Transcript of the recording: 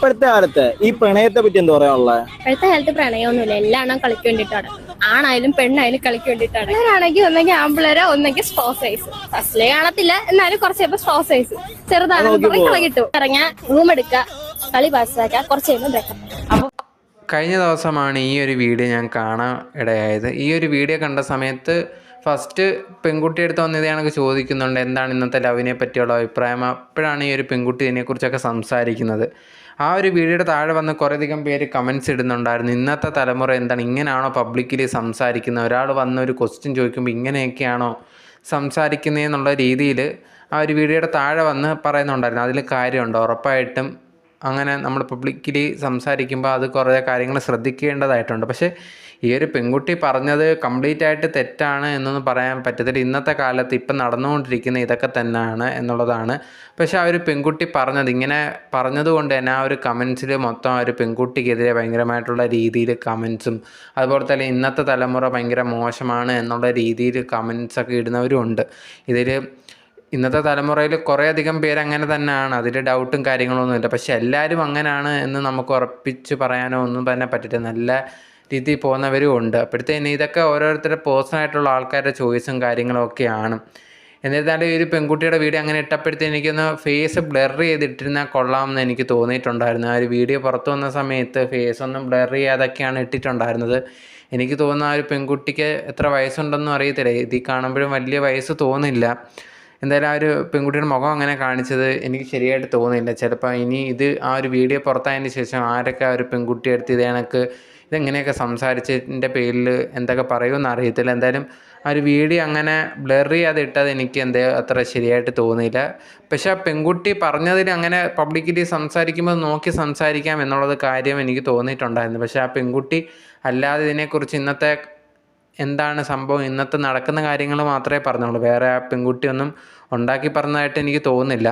ഇപ്പോഴത്തെ കാലത്ത് ഈ പ്രണയത്തെ പറ്റി എന്താ പറയാനുള്ളത് ഇപ്പോഴത്തെ കാലത്ത് പ്രണയമൊന്നുമില്ല. എല്ലാ കളിക്ക് വേണ്ടിട്ടാണ് ആണായാലും പെണ്ണായാലും കളിക്ക് വേണ്ടിട്ടാണ് പിള്ളേരാണെങ്കിൽ ഒന്നെങ്കിൽ ആമ്പിളരോ ഒന്നെങ്കിൽ സ്ട്രോ സൈസ് ഫസ്റ്റിലെ കാണത്തില്ല എന്നാലും കുറച്ച് കഴിയുമ്പോൾ സ്ട്രോ സൈസ് ചെറുതാണെന്ന് കളി കിട്ടും. ഇറങ്ങാ റൂം എടുക്കുക കളി പാസ്സാക്കുക കുറച്ച് കഴിയുമ്പോൾ ബ്രേക്കപ്പ് കഴിഞ്ഞ ദിവസമാണ് ഈ ഒരു വീഡിയോ ഞാൻ കാണാൻ ഇടയായത്. ഈ ഒരു വീഡിയോ കണ്ട സമയത്ത് ഫസ്റ്റ് പെൺകുട്ടി എടുത്ത് വന്നത് കണക്ക് ചോദിക്കുന്നുണ്ട് എന്താണ് ഇന്നത്തെ ലവിനെ പറ്റിയുള്ള അഭിപ്രായം? അപ്പോഴാണ് ഈ ഒരു പെൺകുട്ടി ഇതിനെക്കുറിച്ചൊക്കെ സംസാരിക്കുന്നത്. ആ ഒരു വീഡിയോയുടെ താഴെ വന്ന് കുറേയധികം പേര് കമൻസ് ഇടുന്നുണ്ടായിരുന്നു. ഇന്നത്തെ തലമുറ എന്താണ്? ഇങ്ങനെയാണോ പബ്ലിക്കിലി സംസാരിക്കുന്നത്? ഒരാൾ വന്ന് ഒരു ക്വസ്റ്റ്യൻ ചോദിക്കുമ്പോൾ ഇങ്ങനെയൊക്കെയാണോ സംസാരിക്കുന്നതെന്നുള്ള രീതിയിൽ ആ ഒരു വീഡിയോയുടെ താഴെ വന്ന് പറയുന്നുണ്ടായിരുന്നു. അതിൽ കാര്യമുണ്ട്? ഉറപ്പായിട്ടും അങ്ങനെ നമ്മൾ പബ്ലിക്കലി സംസാരിക്കുമ്പോൾ അത് കുറേ കാര്യങ്ങൾ ശ്രദ്ധിക്കേണ്ടതായിട്ടുണ്ട്. പക്ഷേ ഈ ഒരു പെൺകുട്ടി പറഞ്ഞത് കംപ്ലീറ്റ് ആയിട്ട് തെറ്റാണ് എന്നൊന്നും പറയാൻ പറ്റത്തില്ല. ഇന്നത്തെ കാലത്ത് ഇപ്പം നടന്നുകൊണ്ടിരിക്കുന്ന ഇതൊക്കെ തന്നെയാണ് എന്നുള്ളതാണ്. പക്ഷേ ആ ഒരു പെൺകുട്ടി പറഞ്ഞത് ഇങ്ങനെ പറഞ്ഞതുകൊണ്ട് തന്നെ ആ ഒരു കമൻസിൽ മൊത്തം ആ ഒരു പെൺകുട്ടിക്കെതിരെ ഭയങ്കരമായിട്ടുള്ള രീതിയിൽ കമൻസും അതുപോലെ തന്നെ ഇന്നത്തെ തലമുറ ഭയങ്കര മോശമാണ് എന്നുള്ള രീതിയിൽ കമൻസൊക്കെ ഇടുന്നവരും ഉണ്ട്. ഇതിൽ ഇന്നത്തെ തലമുറയിൽ കുറേയധികം പേര് അങ്ങനെ തന്നെയാണ്. അതിൽ ഡൗട്ടും കാര്യങ്ങളൊന്നുമില്ല പക്ഷെ എല്ലാവരും അങ്ങനെയാണ് എന്ന് നമുക്ക് ഉറപ്പിച്ച് പറയാനോ ഒന്നും തന്നെ പറ്റില്ല. നല്ല രീതിയിൽ പോകുന്നവരും ഉണ്ട്. അപ്പോഴത്തേന് ഇതൊക്കെ ഓരോരുത്തരുടെ പേഴ്സണലായിട്ടുള്ള ആൾക്കാരുടെ ചോയ്സും കാര്യങ്ങളൊക്കെയാണ് എന്നിരുന്നാലും ഈ ഒരു പെൺകുട്ടിയുടെ വീഡിയോ അങ്ങനെ ഇട്ടപ്പോഴത്തേന് എനിക്കൊന്ന് ഫേസ് ബ്ലർ ചെയ്തിട്ടിരുന്നാൽ കൊള്ളാമെന്ന് എനിക്ക് തോന്നിയിട്ടുണ്ടായിരുന്നു. ആ ഒരു വീഡിയോ പുറത്തു വന്ന സമയത്ത് ഫേസ് ഒന്നും ബ്ലർ ചെയ്യാതൊക്കെയാണ് ഇട്ടിട്ടുണ്ടായിരുന്നത്. എനിക്ക് തോന്നുന്ന ആ ഒരു പെൺകുട്ടിക്ക് എത്ര വയസ്സുണ്ടെന്നും അറിയത്തില്ല. ഇതിൽ കാണുമ്പോഴും വലിയ വയസ്സ് തോന്നില്ല. എന്തായാലും ആ ഒരു പെൺകുട്ടിയുടെ മുഖം അങ്ങനെ കാണിച്ചത് എനിക്ക് ശരിയായിട്ട് തോന്നിയില്ല ചിലപ്പോൾ ഇനി ഇത് ആ ഒരു വീഡിയോ പുറത്തായതിന് ശേഷം ആരൊക്കെ ആ ഒരു പെൺകുട്ടി എടുത്ത് ഇത് കണക്ക് ഇതെങ്ങനെയൊക്കെ സംസാരിച്ചതിന്റെ പേരിൽ എന്തൊക്കെ പറയുമെന്ന് അറിയത്തില്ല. എന്തായാലും ആ ഒരു വീഡിയോ അങ്ങനെ ബ്ലർ ചെയ്യാതെ ഇട്ടത് എനിക്ക് എന്തേ അത്ര ശരിയായിട്ട് തോന്നിയില്ല പക്ഷേ ആ പെൺകുട്ടി പറഞ്ഞതിൽ അങ്ങനെ പബ്ലിക്കിറ്റി സംസാരിക്കുമ്പോൾ നോക്കി സംസാരിക്കാം എന്നുള്ളത് കാര്യം എനിക്ക് തോന്നിയിട്ടുണ്ടായിരുന്നു. പക്ഷേ ആ പെൺകുട്ടി അല്ലാതെ ഇതിനെക്കുറിച്ച് ഇന്നത്തെ എന്താണ് സംഭവം? ഇന്നത്തെ നടക്കുന്ന കാര്യങ്ങൾ മാത്രമേ പറഞ്ഞുള്ളൂ വേറെ ആ പെൺകുട്ടിയൊന്നും ഉണ്ടാക്കി പറഞ്ഞതായിട്ട് എനിക്ക് തോന്നുന്നില്ല.